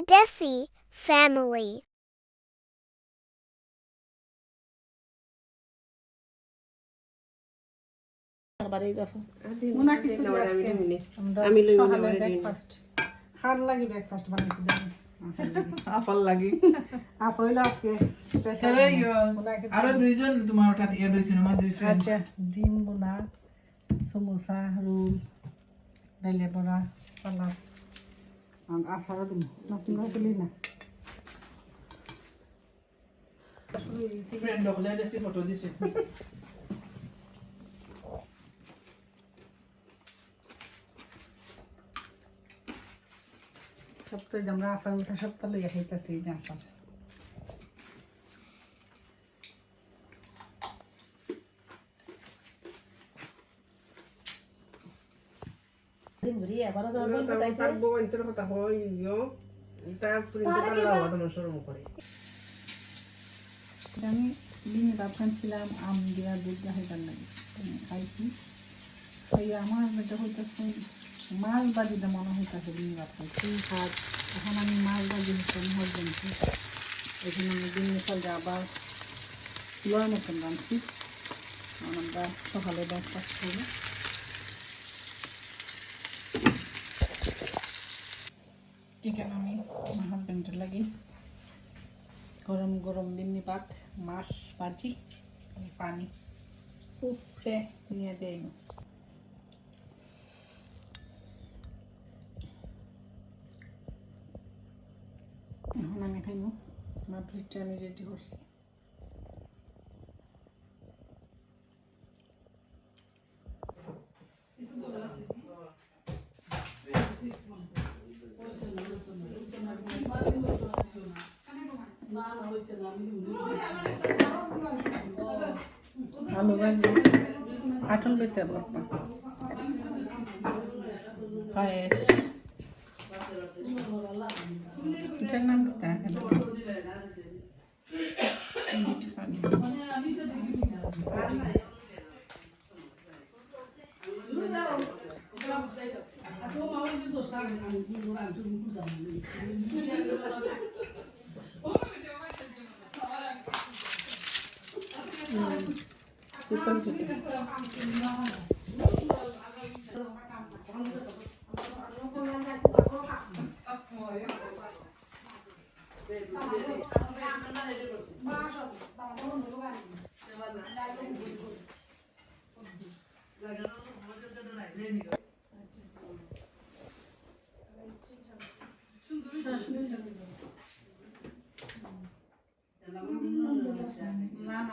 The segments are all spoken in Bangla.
Paradesi family. লাগি ব্রেকফাস্ট বানাইতে দেন আফাল লাগি। আজকে দুইজন তোমার ওটা দিয়ে রয়েছে আমার দুই ফ্রেন্ড আচ্ছা ডিম বোনা সমোসা রোল ডাইলে বড়া সালাদ। আর আচারও দিন। নতুন করে দিলি না? ফ্রেন্ড হলে দেখছি ফটো দিছে। সপ্তাহে আমরা উঠা সপ্তাহ লইয়া খাইতেছি এই যে আচার আমি দিনে ভাবছিলাম আম দিয়া দুধ খাইবার লাগে। খাইছি। খাই আমার বেটা হইতেছে মাছ বাজিটা মনে হইতেছে দিন ভাত খাইছি। ভাত এখন আমি মাছ বাজি হতাম হজবেন্ডকে এখানে আমি দিন মিশাল আবার লোয়ার মতন রাঁধছি আমরা সকালে ব্রেকফাস্ট করব চিকেন আমি? আমার হাজবেন্ডের লাগে গরম গরম বিন্নি পাত মাছ ভাজি পানি। উপরে নিয়ে দেয় এখন আমি খাইব আমার প্লেটটা আমি রেডি করছি। আলু ভাজি আটল বেচে লাগবে পায়েস। এটার নাম কি তা Mm. Sipag-sipag.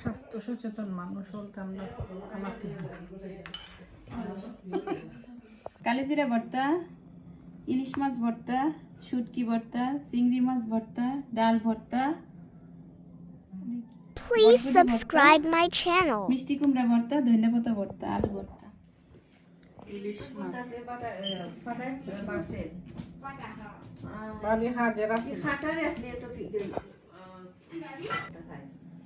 স্বাস্থ্য সচেতন মানুষ বলতে আমরা আমাকে কালিজিরা ভর্তা ইলিশ মাছ ভর্তা শুটকি ভর্তা চিংড়ি মাছ ভর্তা ডাল ভর্তা Please subscribe my channel. মিষ্টি কুমড়া ভর্তা ধনে পাতা ভর্তা আলু ভর্তা। ইলিশ মাছ। বাড়ি হাজার আছে।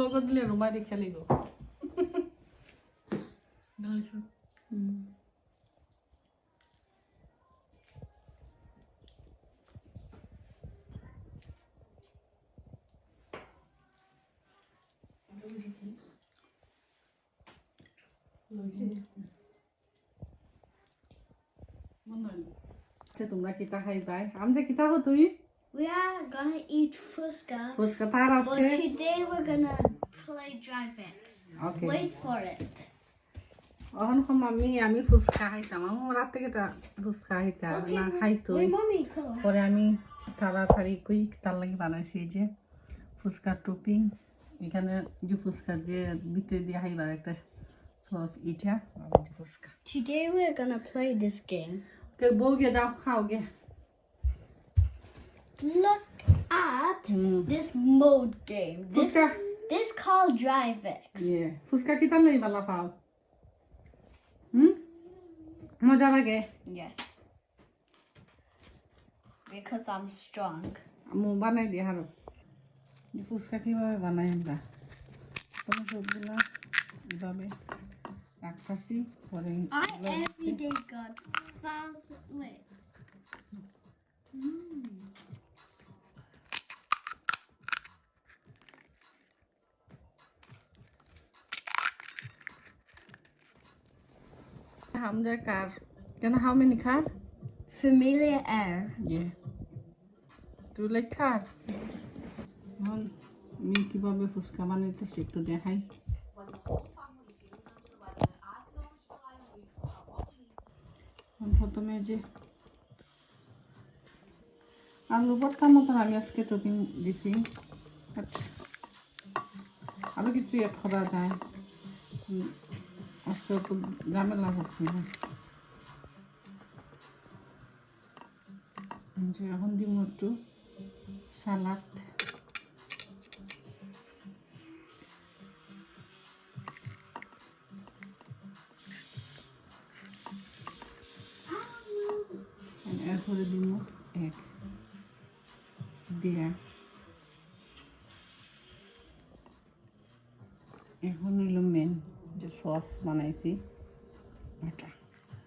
লগত দিলে রুমা দি খেলিব। আচ্ছা, তোমরা কিতা খাইবাই? যে কিতা হো তুমি? We are gonna eat fuska, fuchka তার but আছে today we're gonna play Drivex. Okay Wait for it. অহন কম আমি আমি ফুচকা খাইতাম আমার রাত থেকে তা ফুচকা খাইতাম না খাইতো Wait, mommy, come on. পরে আমি তাড়াতাড়ি কই তার লাগি বানাইছি এই যে ফুচকার টপিং এখানে যে ফুচকা যে ভিতরে দিয়ে খাইবার একটা সস ইটা আর এই যে fuchka Today we're gonna play this game. কে বউ গে দাও খাও গে Look at hmm this mode game. This fuchka this called Drivex. ইয়ে ফুচকা কি তার লাগি বালা পাও হুম মজা লাগে Yes. Because I'm strong. আমি বানাই দিই হারো ফুচকা কীভাবে বানাই আমরা প্রথমে সবগুলো এভাবে রাখতেছি পরে I every day got thousand. Wait. Hamza কার? কেন হাউ মেনি খার Familiar air. ইয়ে তুই লাইক খার এখন আমি কীভাবে ফুচকা বানাইতেছি একটু দেখাই। প্রথমে যে আলু ভর্তার মতন আমি আজকে টপিং দিছি। আচ্ছা। আরও কিছু এড করা যায়। আজকে তো ঝামেলা করছি না যে এখন দিব একটু সালাদ। যে সস বানাইছি। এটা।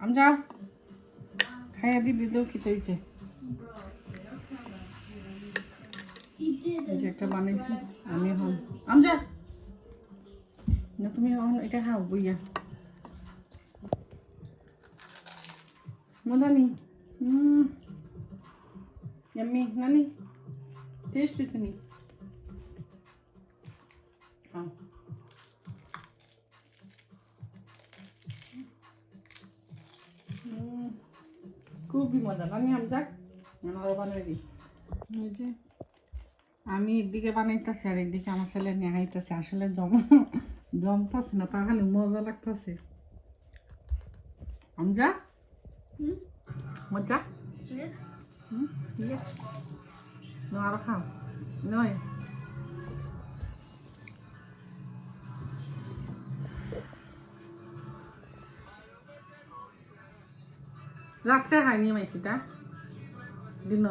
আমি যাও খাইয়া দিবি তো খেতে হয়েছে এই যে একটা বানাইছি, আমি এখন আমজা! না, তুমি এখন এটা খাও, বইয়া। মদানি হুম ইয়াম্মি, নানি টেস্ট হয়েছে খুবই মজা নানি আমজা আরও বানাই দিই। এই যে আমি একদিকে বানাইতেছি আর এদিকে আমার ছেলে নিয়ে খাইতেছে আসলে জম জমতেছে না তার খালি মজা লাগতেছে। আমজা মজা। আরও খাও। নয়। রাত্রে খাইনি মাইছিটা দিন,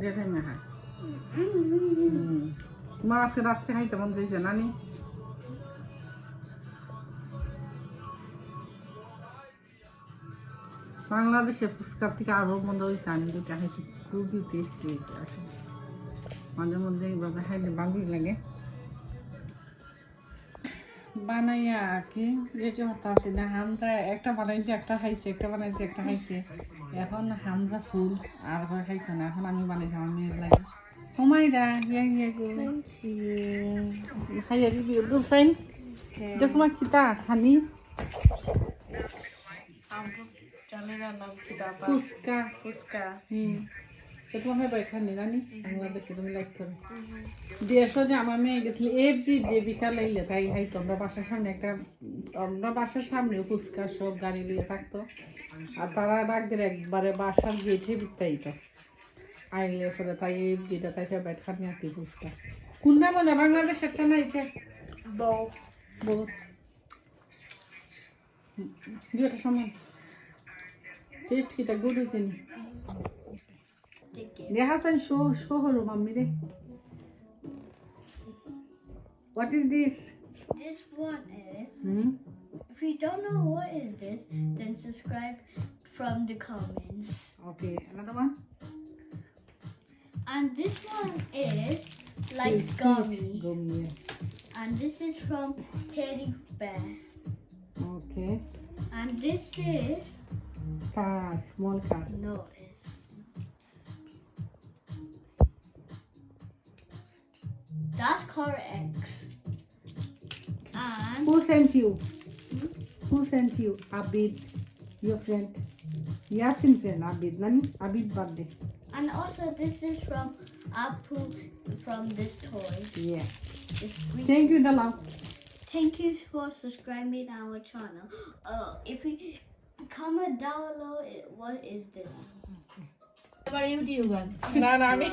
যে টাইমে খায়। তোমার আজকে রাত্রে খাইতে মন চাইছে নানি বাংলাদেশে ফুচকার থেকে আরও মজা হয়েছে, আমি দুটা খাইছি, খুবই টেস্টি হয়েছে মাঝে মধ্যে এইভাবে খাইলে ভালোই লাগে। বানাইয়া কি যেটা হতো আছে না হামজা একটা বানাইছে একটা খাইছে একটা বানাইছে একটা খাইছে। এখন হামজা ফুল আর হয় খাইছে না। এখন আমি বানাইছি আমার মেয়ের লাগে। হুমাইরা ইয়া ইয়া গো। খাইয়া দিবি বুঝছেন এটা তোমার কিতা খানি ফুচকা। ফুচকা। হুম। তো তোমার হয় বাইরে বাংলাদেশে তুমি লাইক করো। যে আমার মেয়ে গেছিল এভরি ডে বিকাল এলে তাই হাইতো আমরা বাসার সামনে একটা আমরা বাসার সামনে ফুচকা সব গাড়ি লিয়ে থাকতো। আর তারা ডাক দিলে একবারে বাসার গেটে বিতাইতো। আইলে ফলে তাই এই যেটা তাই ফেভারিট খানি আতি ফুচকা। কোনটা মজা বাংলাদেশ একটা না এটা. বহুত। দুটা সমান। টেস্ট কিটা গুড হয়েছে Nehasan show show her mummy de. What is this? This one is. Hmm? If you don't know what is this, then subscribe from the comments. Okay, another one. And this one is like gummy. Gummy. Yeah. And this is from Teddy Bear. Okay. And this is. Car, small car. No, that's car X. And Who sent you? Who sent you? Abid, your friend. Yasin friend, Abid. Nani? Abid birthday. and also this is from Apu from this toy. Yeah. If we- Thank you, Dala. Thank you for subscribing our channel. Uh, if we comment down below, it, what is this? এবার ইউটিউবার না না আমি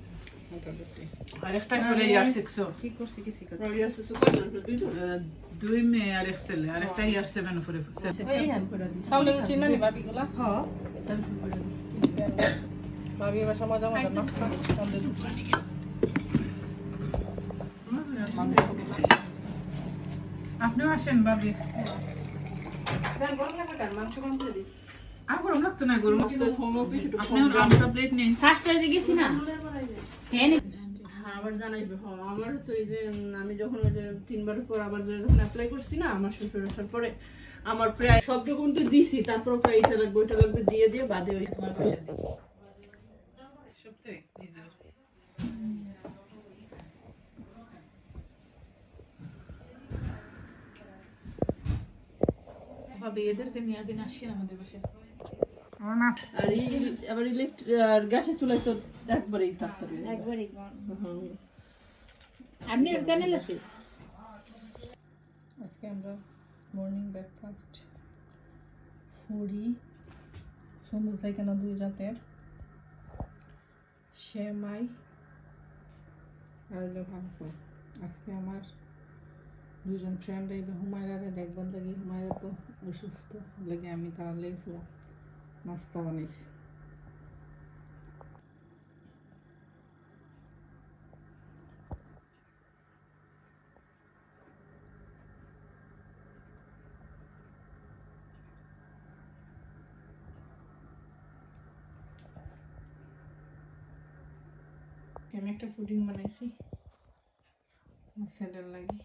করে ইয়ার সিক্সো কি করছি কি শিখা দুই মেয়ে আর এক ছেলে ইয়ার সেভেন উপরে চাউলের রুচি না নিবা বিগুলা ভাবি এবার মজা মজা নাস্তা আমাদের আপনিও আসেন ভাবি আর গরম লাগতো না গরম আপনি আমটা প্লেট নিন। ফার্স্টে গেছি না? হ্যাঁ হ্যাঁ আবার জানাইবে। হ আমার তো এই যে আমি যখন ওই যে তিনবারের পর আবার যখন অ্যাপ্লাই করছি না আমার শ্বশুর আসার পরে আমার প্রায় সব ডকুমেন্ট তো দিছি তারপর প্রায় এটা লাগবে ওইটা লাগবে দিয়ে দিয়ে বাদে ওই তোমার পয়সা দিই। ভাবি এদেরকে নিয়ে একদিন আসি না আমাদের বাসায়। আর এই আবার ইলেকট্রিক আর গ্যাসের চুলায় তো একবারেই থাকতে হবে। একবারই আপনি ওর চ্যানেল আছে? আজকে আমরা মর্নিং ব্রেকফাস্ট ফুরি সমুচা এখানে দুই জাতের? সেমাই আর হলো মাংস আজকে আমার দুজন ফ্রেন্ড আইবে হুমায়রারে দেখবেন লাগি। হুমায়রা তো অসুস্থ লাগে আমি তারা লেগেছিল নাস্তা বানাইছি আমি একটা পুডিং বানাইছি। স্যান্ডেল লাগে।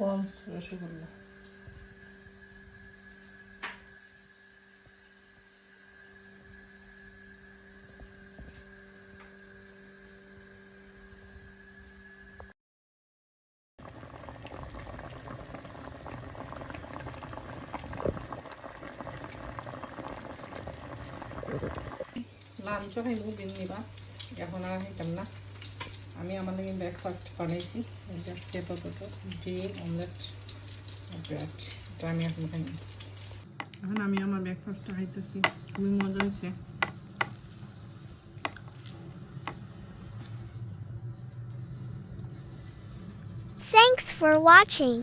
স্পঞ্জ রসগোল্লা লাঞ্চও খাইব দিন নিবা। এখন আর খাইতাম না। আমি আমার ব্রেকফাস্ট বানাইছি। পেঁপা পেঁপা ডিম অমলেট ব্রেড এটা আমি এখন খাই এখন আমি আমার ব্রেকফাস্টটা খাইতেছি খুবই মজা হয়েছে Thanks for watching.